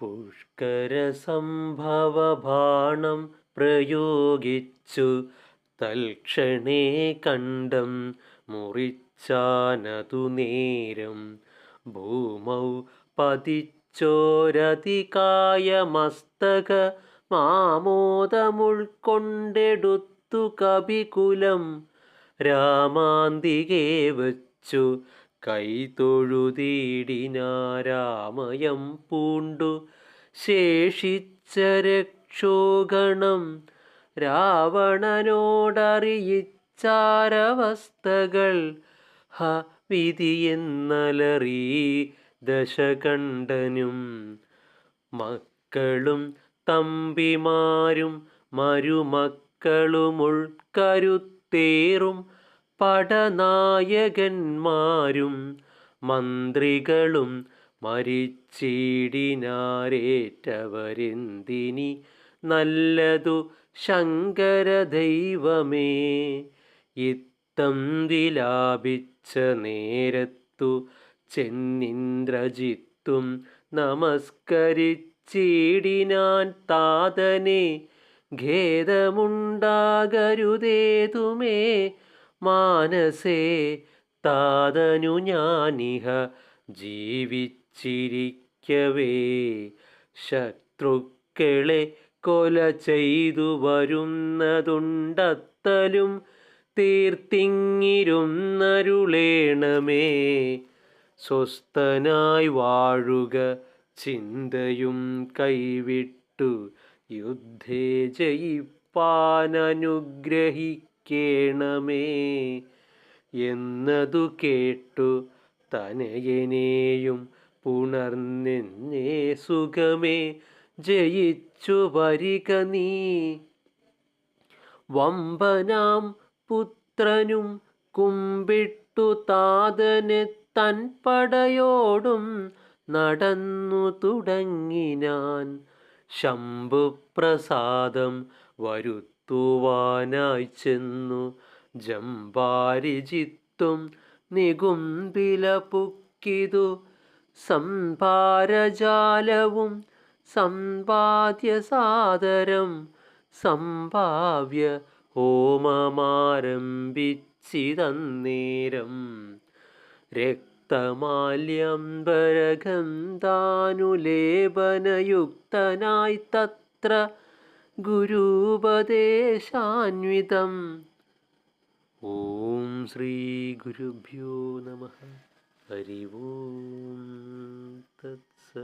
പുഷ്കര സംഭവബാണം പ്രയോഗിച്ചു. തൽക്ഷണേ കണ്ടം മുറിച്ചാനതു നേരം. ഭൂമൗ പതിച്ചോരതികായ മസ്തക മാമോദമുൾക്കൊണ്ടെടുത്തു കപികുലം രാമാന്തികേ വച്ചു. കൈതൊഴുതീടിനാരാമയം പൂണ്ടു. ശേഷിച്ച രക്ഷോഗണം രാവണനോടറിയിച്ചാരവസ്ഥകൾ ഹ വിധിയെന്നലറി ദശകണ്ഠനും. മക്കളും തമ്പിമാരും മരുമക്കളുമുൾക്കരുത്തേറും പടനായകന്മാരും മന്ത്രികളും മരിച്ചിടിനാരേറ്റവരെന്തിനി? നല്ലതു ശങ്കരദൈവമേ ഇത്തം വിലാപിച്ച നേരത്തു ചെന്നിന്ദ്രജിത്തും നമസ്കരിച്ചിടിനാൻ താതനെ ഖേദമുണ്ടാകരുതേതുമേ മാനസേ താതനു ഞാനിഹ ജീവിച്ചിരിക്കവേ. ശത്രുക്കളെ കൊല ചെയ്തു വരുന്നതുണ്ടത്തലും തീർത്തിങ്ങിരുന്നരുളേണമേ. സ്വസ്ഥനായി വാഴുക ചിന്തയും കൈവിട്ടു യുദ്ധേ ജയിപ്പാനനുഗ്രഹിക്കേണമേ എന്നതു കേട്ടു തനയനെയും പുണർന്നെന്നേ സുഖമേ. ജയിച്ചു വരിക നീ. വമ്പനാം പുത്രനും കുമ്പിട്ടു താതനെ തൻ പടയോടും നടന്നു തുടങ്ങിനാൻ ശംഭുപ്രസാദം വരുത്തുവാനായി ചെന്നു. ജംബാരിജിത്തും നികുംബില പുക്കിതു. സംഭാരജാലവും സമ്പാദ്യസാദരം സംഭാവ്യ ഹോമമാരംഭിച്ചിതന്നേരം രക്തമാല്യംബരഗന്ധാനുലേപനയുക്തനായി തത്ര ഗുരുപദേശാന്വിതം. ഓം ശ്രീ ഗുരുഭ്യോ നമ. ഹരി ഓം തത്സ.